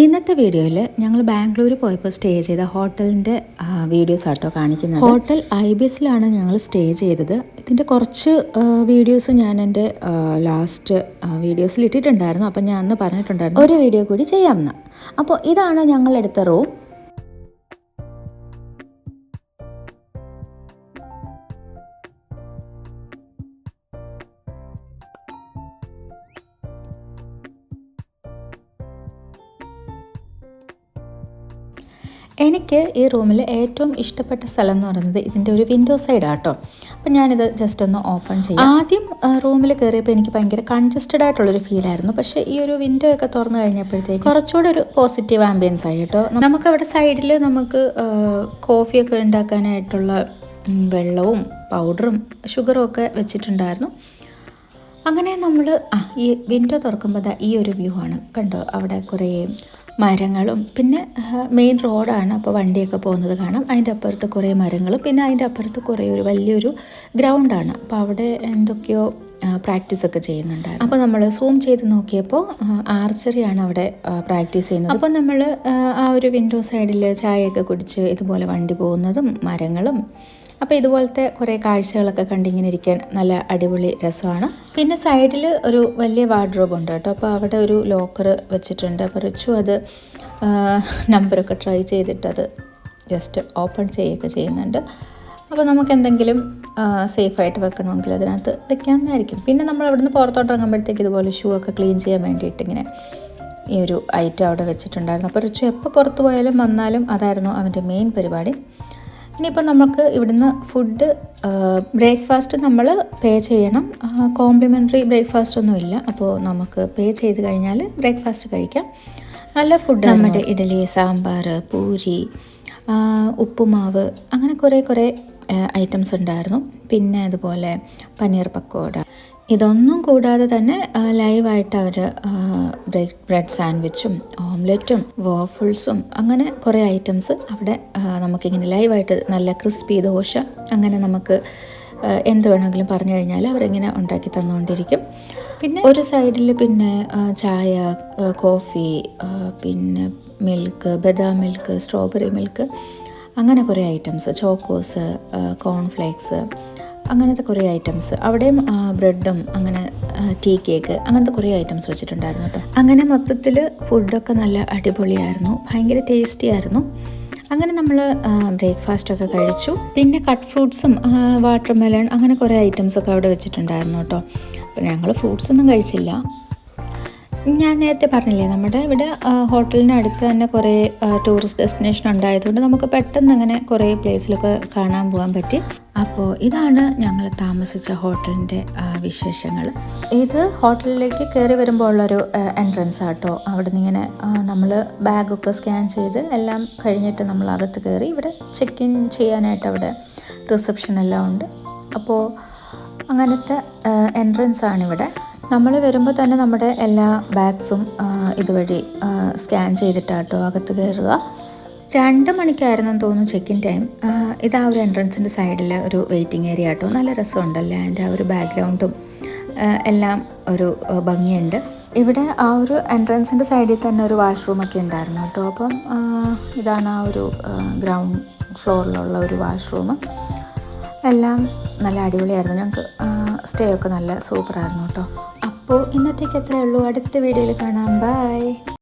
ഇന്നത്തെ വീഡിയോയിൽ ഞങ്ങൾ ബാംഗ്ലൂർ പോയപ്പോൾ സ്റ്റേ ചെയ്ത ഹോട്ടലിന്റെ വീഡിയോസ് ആട്ടോ കാണിക്കുന്നത്. ഹോട്ടൽ ഐ ബി എസിലാണ് ഞങ്ങൾ സ്റ്റേ ചെയ്തത്. ഇതിന്റെ കുറച്ച് വീഡിയോസ് ഞാൻ എന്റെ ലാസ്റ്റ് വീഡിയോസിൽ ഇട്ടിട്ടുണ്ടായിരുന്നു. അപ്പം ഞാൻ അന്ന് പറഞ്ഞിട്ടുണ്ടായിരുന്നു ഒരു വീഡിയോ കൂടി ചെയ്യാമെന്ന് അപ്പോൾ ഇതാണ് ഞങ്ങൾ എടുത്ത റൂം. എനിക്ക് ഈ റൂമിൽ ഏറ്റവും ഇഷ്ടപ്പെട്ട സ്ഥലം എന്ന് പറയുന്നത് ഇതിന്റെ ഒരു വിൻഡോ സൈഡ് ആട്ടോ. അപ്പം ഞാനിത് ജസ്റ്റ് ഒന്ന് ഓപ്പൺ ചെയ്യാം. ആദ്യം റൂമിൽ കയറിയപ്പോൾ എനിക്ക് ഭയങ്കര കൺജസ്റ്റഡ് ആയിട്ടുള്ളൊരു ഫീലായിരുന്നു പക്ഷേ ഈ ഒരു വിൻഡോ ഒക്കെ തുറന്നു കഴിഞ്ഞപ്പോഴത്തേക്ക് കുറച്ചുകൂടെ ഒരു പോസിറ്റീവ് ആംബിയൻസ് ആയി കേട്ടോ. നമുക്ക് അവിടെ സൈഡിൽ നമുക്ക് കോഫിയൊക്കെ ഉണ്ടാക്കാനായിട്ടുള്ള വെള്ളവും പൗഡറും ഷുഗറും ഒക്കെ വെച്ചിട്ടുണ്ടായിരുന്നു. അങ്ങനെ നമ്മൾ ആ ഈ വിൻഡോ തുറക്കുമ്പോൾ ഈ ഒരു വ്യൂ ആണ്. കണ്ടോ? അവിടെ കുറേ മരങ്ങളും. പിന്നെ മെയിൻ റോഡാണ് അപ്പോൾ വണ്ടിയൊക്കെ പോകുന്നത് കാണാം. അതിന്റെ അപ്പുറത്ത് കുറേ മരങ്ങളും. പിന്നെ അതിന്റെ അപ്പുറത്ത് കുറേ ഒരു വലിയൊരു ഗ്രൗണ്ടാണ് അപ്പോൾ അവിടെ എന്തൊക്കെയോ പ്രാക്ടീസ് ഒക്കെ ചെയ്യുന്നുണ്ടായിരുന്നു. അപ്പോൾ നമ്മൾ സൂം ചെയ്ത് നോക്കിയപ്പോൾ ആർച്ചറിയാണ് അവിടെ പ്രാക്ടീസ് ചെയ്യുന്നത്. അപ്പോൾ നമ്മൾ ആ ഒരു വിൻഡോ സൈഡിൽ ചായയൊക്കെ കുടിച്ച് ഇതുപോലെ വണ്ടി പോകുന്നതും മരങ്ങളും അപ്പോൾ ഇതുപോലത്തെ കുറേ കാഴ്ചകളൊക്കെ കണ്ടിങ്ങനെ ഇരിക്കാൻ നല്ല അടിപൊളി രസമാണ്. പിന്നെ സൈഡിൽ ഒരു വലിയ വാർഡ്രോബ് ഉണ്ട് കേട്ടോ. അപ്പോൾ അവിടെ ഒരു ലോക്കർ വെച്ചിട്ടുണ്ട്. അപ്പോൾ റിച്ചു അത് നമ്പറൊക്കെ ട്രൈ ചെയ്തിട്ട് അത് ജസ്റ്റ് ഓപ്പൺ ചെയ്യുകയൊക്കെ ചെയ്യുന്നുണ്ട്. അപ്പോൾ നമുക്ക് എന്തെങ്കിലും സേഫായിട്ട് വെക്കണമെങ്കിൽ അതിനകത്ത് വെക്കാമെന്നായിരിക്കും പിന്നെ നമ്മൾ അവിടുന്ന് പുറത്തോട്ട് ഇറങ്ങുമ്പോഴത്തേക്ക് ഇതുപോലെ ഷൂ ഒക്കെ ക്ലീൻ ചെയ്യാൻ വേണ്ടിയിട്ട് ഇങ്ങനെ ഈ ഒരു ഐറ്റം അവിടെ വെച്ചിട്ടുണ്ടായിരുന്നു. അപ്പോൾ റിച്ചു എപ്പോൾ പുറത്ത് പോയാലും വന്നാലും അതായിരുന്നു അവന്റെ മെയിൻ പരിപാടി. ഇനിയിപ്പോൾ നമുക്ക് ഇവിടുന്ന് ഫുഡ് ബ്രേക്ക്ഫാസ്റ്റ് നമ്മൾ പേ ചെയ്യണം. കോംപ്ലിമെന്ററി ബ്രേക്ക്ഫാസ്റ്റ് ഒന്നും ഇല്ല. അപ്പോൾ നമുക്ക് പേ ചെയ്ത് കഴിഞ്ഞാൽ ബ്രേക്ക്ഫാസ്റ്റ് കഴിക്കാം. നല്ല ഫുഡ് നമ്മുടെ ഇഡലി സാമ്പാർ പൂരി ഉപ്പുമാവ് അങ്ങനെ കുറേ കുറേ ഐറ്റംസ് ഉണ്ടായിരുന്നു. പിന്നെ അതുപോലെ പനീർ പക്കോട ഇതൊന്നും കൂടാതെ തന്നെ ലൈവായിട്ട് അവർ ബ്രെഡ് സാൻഡ്വിച്ചും ഓംലെറ്റും വോഫുൾസും അങ്ങനെ കുറേ ഐറ്റംസ് അവിടെ നമുക്കിങ്ങനെ ലൈവായിട്ട് നല്ല ക്രിസ്പി ദോശ അങ്ങനെ നമുക്ക് എന്ത് വേണമെങ്കിലും പറഞ്ഞു കഴിഞ്ഞാൽ അവരിങ്ങനെ ഉണ്ടാക്കി തന്നുകൊണ്ടിരിക്കും. പിന്നെ ഒരു സൈഡിൽ പിന്നെ ചായ കോഫി പിന്നെ മിൽക്ക് ബദാം മിൽക്ക് സ്ട്രോബെറി മിൽക്ക് അങ്ങനെ കുറേ ഐറ്റംസ് ചോക്കോസ് കോൺഫ്ലേക്സ് അങ്ങനത്തെ കുറേ ഐറ്റംസ് അവിടെയും ബ്രെഡും അങ്ങനെ ടീ കേക്ക് അങ്ങനത്തെ കുറേ ഐറ്റംസ് വെച്ചിട്ടുണ്ടായിരുന്നു കേട്ടോ. അങ്ങനെ മൊത്തത്തിൽ ഫുഡൊക്കെ നല്ല അടിപൊളിയായിരുന്നു. ഭയങ്കര ടേസ്റ്റി ആയിരുന്നു. അങ്ങനെ നമ്മൾ ബ്രേക്ക്ഫാസ്റ്റ് ഒക്കെ കഴിച്ചു. പിന്നെ കട്ട് ഫ്രൂട്ട്സും വാട്ടർ മെലൺ അങ്ങനെ കുറേ ഐറ്റംസ് ഒക്കെ അവിടെ വെച്ചിട്ടുണ്ടായിരുന്നു കേട്ടോ. അപ്പോൾ ഞങ്ങൾ ഫ്രൂട്ട്സൊന്നും കഴിച്ചില്ല. ഞാൻ നേരത്തെ പറഞ്ഞില്ലേ നമ്മുടെ ഇവിടെ ഹോട്ടലിന് അടുത്ത് തന്നെ കുറേ ടൂറിസ്റ്റ് ഡെസ്റ്റിനേഷൻ ഉണ്ടായതുകൊണ്ട് നമുക്ക് പെട്ടെന്ന് അങ്ങനെ കുറേ പ്ലേസിലൊക്കെ കാണാൻ പോകാൻ പറ്റി. അപ്പോൾ ഇതാണ് ഞങ്ങൾ താമസിച്ച ഹോട്ടലിന്റെ വിശേഷങ്ങൾ ഇത് ഹോട്ടലിലേക്ക് കയറി വരുമ്പോൾ ഉള്ളൊരു എൻട്രൻസ് ആട്ടോ. അവിടെ നിന്ന് ഇങ്ങനെ നമ്മൾ ബാഗൊക്കെ സ്കാൻ ചെയ്ത് എല്ലാം കഴിഞ്ഞിട്ട് നമ്മൾ അകത്ത് കയറി ഇവിടെ ചെക്ക് ഇൻ ചെയ്യാനായിട്ട് അവിടെ റിസപ്ഷൻ എല്ലാം ഉണ്ട്. അപ്പോൾ അങ്ങനത്തെ എൻട്രൻസ് ആണിവിടെ നമ്മൾ വരുമ്പോൾ തന്നെ നമ്മുടെ എല്ലാ ബാഗ്സും ഇതുവഴി സ്കാൻ ചെയ്തിട്ടാട്ടോ അകത്ത് കയറുക രണ്ട് മണിക്കായിരുന്നു തോന്നുന്നു ചെക്കിൻ ടൈം ഇതാ ഒരു എൻട്രൻസിന്റെ സൈഡിലെ ഒരു വെയിറ്റിംഗ് ഏരിയ ആട്ടോ. നല്ല രസമുണ്ടല്ലേ? അതിന്റെ ആ ഒരു ബാക്ക്ഗ്രൗണ്ടും എല്ലാം ഒരു ഭംഗിയുണ്ട്. ഇവിടെ ആ ഒരു എൻട്രൻസിന്റെ സൈഡിൽ തന്നെ ഒരു വാഷ്റൂമൊക്കെ ഉണ്ടായിരുന്നു കേട്ടോ. അപ്പം ഇതാണ് ആ ഒരു ഗ്രൗണ്ട് ഫ്ലോറിലുള്ള ഒരു വാഷ്റൂം എല്ലാം നല്ല അടിപൊളിയായിരുന്നു. ഞങ്ങൾക്ക് സ്റ്റേ ഒക്കെ നല്ല സൂപ്പറായിരുന്നു കേട്ടോ. അപ്പോൾ ഇന്നത്തേക്ക് എത്രയേ ഉള്ളൂ. അടുത്ത വീഡിയോയിൽ കാണാം. ബൈ